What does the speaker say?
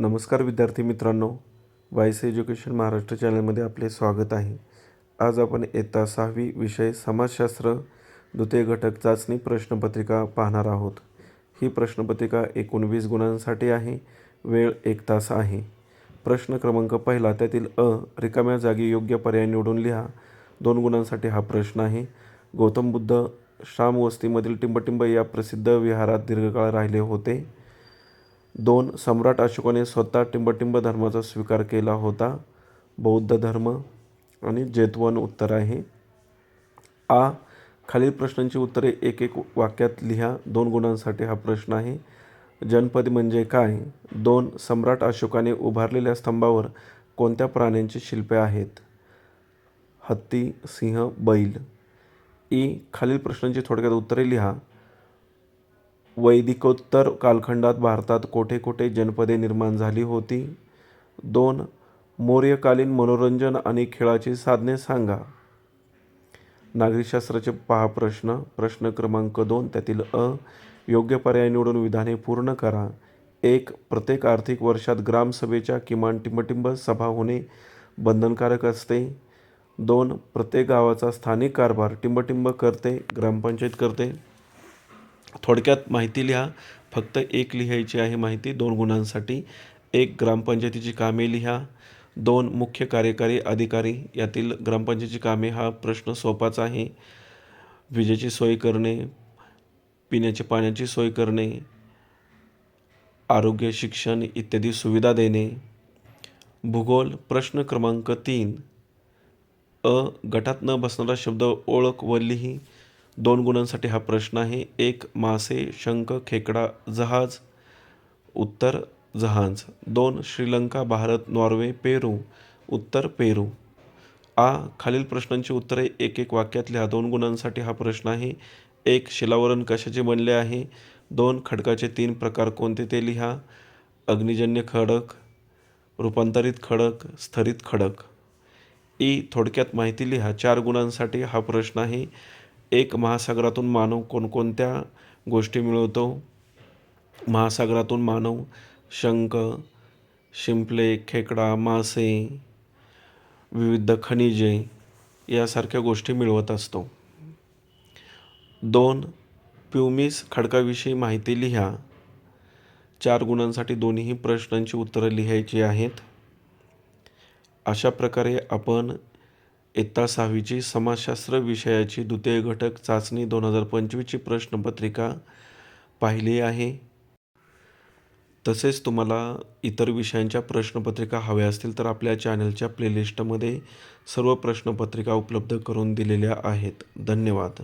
नमस्कार विद्यार्थी मित्रांनो वायस एज्युकेशन महाराष्ट्र चॅनलमध्ये आपले स्वागत आहे. आज आपण येता सहावी विषय समाजशास्त्र द्वितीय घटक चाचणी प्रश्नपत्रिका पाहणार आहोत. ही प्रश्नपत्रिका एकूण वीस गुणांसाठी आहे वेळ एक तास आहे. प्रश्न क्रमांक पहिला त्यातील अ रिकाम्या जागी योग्य पर्याय निवडून लिहा. दोन गुणांसाठी हा प्रश्न आहे. गौतम बुद्ध श्राम वस्तीमधील टिंबटिंब या प्रसिद्ध विहारात दीर्घकाळ राहिले होते. दोन सम्राट अशोकाने स्वतः टिंबटिंब धर्माचा स्वीकार केला होता बौद्ध धर्म आणि जैतवन उत्तर आहे. आ खालील प्रश्नांची उत्तरे एक एक वाक्यात लिहा. दोन गुणांसाठी हा प्रश्न आहे. जनपद म्हणजे काय? दोन सम्राट अशोकाने उभारलेल्या स्तंभावर कोणत्या प्राण्यांची शिल्पे आहेत? हत्ती सिंह बैल. ई खालील प्रश्नांची थोडक्यात उत्तरे लिहा. वैदिकोत्तर कालखंडात भारतात कोठे कोठे जनपदे निर्माण झाली होती? दोन मौर्यकालीन मनोरंजन आणि खेळाची साधने सांगा. नागरिकशास्त्राचे पहा प्रश्न. प्रश्न क्रमांक दोन त्यातील अ योग्य पर्याय निवडून विधाने पूर्ण करा. एक प्रत्येक आर्थिक वर्षात ग्रामसभेच्या किमान टिंबटिंब सभा होणे बंधनकारक असते. दोन प्रत्येक गावाचा स्थानिक कारभार टिंबटिंब करते ग्रामपंचायत करते. थोडक्यात माहिती लिहा. फक्त एक लिहायची आहे माहिती दोन गुणांसाठी. एक ग्रामपंचायतीची कामे लिहा. दोन मुख्य कार्यकारी अधिकारी. यातील ग्रामपंचायतीची कामे हा प्रश्न सोपाच आहे. विजेची सोय करणे पिण्याची पाण्याची सोय करणे आरोग्य शिक्षण इत्यादी सुविधा देणे. भूगोल प्रश्न क्रमांक तीन. अ गटात न बसणारा शब्द ओळख व लिही. दोन गुणांसाठी हा प्रश्न आहे. एक मासे शंख खेकडा जहाज. उत्तर जहाज. दोन श्रीलंका भारत नॉर्वे पेरू. उत्तर पेरू. आ खालील प्रश्नांची उत्तरे एक एक वाक्यात लिहा दोन गुणांसाठी हा प्रश्न आहे. एक शिलावरण कशाचे बनले आहे? दोन खडकाचे तीन प्रकार कोणते ते लिहा. अग्निजन्य खडक रूपांतरित खडक स्थरित खडक. ई थोडक्यात माहिती लिहा. चार गुणांसाठी हा प्रश्न आहे. एक महासागरातून मानव कोणकोणत्या गोष्टी मिळवतो? महासागरातून मानव शंख शिंपले खेकडा मासे विविध खनिजे यासारख्या गोष्टी मिळवत असतो. दोन प्युमिस खडकाविषयी माहिती लिहा. चार गुणांसाठी दोन्ही प्रश्नांची उत्तरं लिहायची आहेत. अशा प्रकारे आपण इयत्ता सहावीची समाजशास्त्र विषयाची द्वितीय घटक चाचणी दोन हजार पंचवीसची प्रश्नपत्रिका पाहिली आहे. तसेच तुम्हाला इतर विषयांच्या प्रश्नपत्रिका हव्या असतील तर आपल्या चॅनलच्या प्लेलिस्टमध्ये सर्व प्रश्नपत्रिका उपलब्ध करून दिलेल्या आहेत. धन्यवाद.